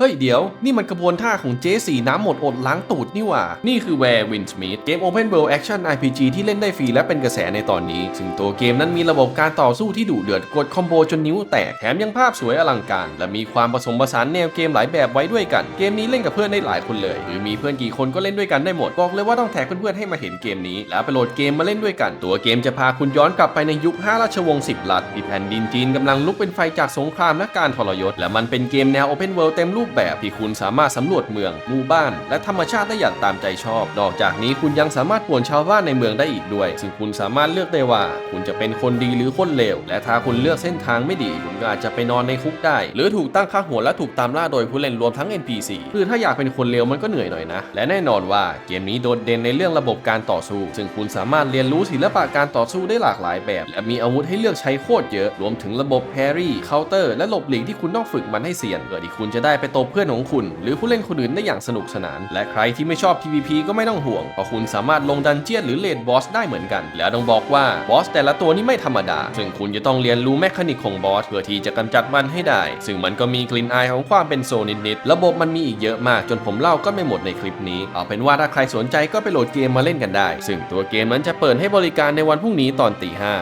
เฮ้ยเดี๋ยว นี่มันกระบวนท่าของเจ๊สีน้ำหมดอดล้างตูดนี่หว่า นี่คือ Where Win Smith เกม Open World Action RPG ที่เล่นได้ฟรีและเป็นกระแสในตอนนี้ ซึ่งตัวเกมนั้นมีระบบการต่อสู้ที่ดุเดือดกดคอมโบจนนิ้วแตก แถมยังภาพสวยอลังการ และมีความผสมผสานแนวเกมหลายแบบไว้ด้วยกัน เกมนี้เล่นกับเพื่อนได้หลายคนเลย หรือมีเพื่อนกี่คนก็เล่นด้วยกันได้หมด บอกเลยว่าต้องแท็กเพื่อนๆให้มาเห็นเกมนี้ แล้วไปโหลดเกมมาเล่นด้วยกัน ตัวเกมจะพาคุณย้อนกลับไปในยุค 5 ราชวงศ์ 10 ลัดที่แผ่นดินจีนกำลังลุกเป็นไฟจากสงครามและการทรยศ และมันเป็นเกมแนว Open World เต็มรูปแบบที่คุณสามารถสำรวจเมืองหมู่บ้าน และธรรมชาติได้อย่างตามใจชอบ นอกจากนี้คุณยังสามารถป่วนชาวบ้านในเมืองได้อีกด้วย ซึ่งคุณสามารถเลือกได้ว่า คุณจะเป็นคนดีหรือคนเลว และถ้าคุณเลือกเส้นทางไม่ดี คุณก็อาจจะไปนอนในคุกได้ หรือถูกตั้งค่าหัวและถูกตามล่าโดยผู้เล่นรวมทั้ง NPC คือถ้าอยากเป็นคนเลวมันก็เหนื่อยหน่อยนะ และแน่นอนว่าเกมนี้โดดเด่นในเรื่องระบบการต่อสู้ ซึ่งคุณสามารถเรียนรู้ศิลปะการต่อสู้ได้หลากหลายแบบ และมีอาวุธให้เลือกใช้โคตรเยอะ รวมถึงระบบแพรี่เคาน์เตอร์และหลบหลีกที่คุณต้องฝึกมันให้เสียนเพื่อที่คุณจะได้ไปตเพื่อนของคุณ หรือผู้เล่นคนอื่นได้อย่างสนุกสนาน และใครที่ไม่ชอบ PVP ก็ไม่ต้องห่วงเพราะคุณสามารถลงดันเจียนหรือเลดบอสได้เหมือนกัน แล้วต้องบอกว่าบอสแต่ละตัวนี่ไม่ธรรมดา ซึ่งคุณจะต้องเรียนรู้แมคานิกของบอสเพื่อที่จะกำจัดมันให้ได้ ซึ่งมันก็มีกลิ่นอายของความเป็นโซนิดๆระบบมันมีอีกเยอะมากจนผมเล่าก็ไม่หมดในคลิปนี้ เอาเป็นว่าถ้าใครสนใจก็ไปโหลดเกมมาเล่นกันได้ ซึ่งตัวเกมนั้นจะเปิดให้บริการในวันพรุ่งนี้ตอนตีห้า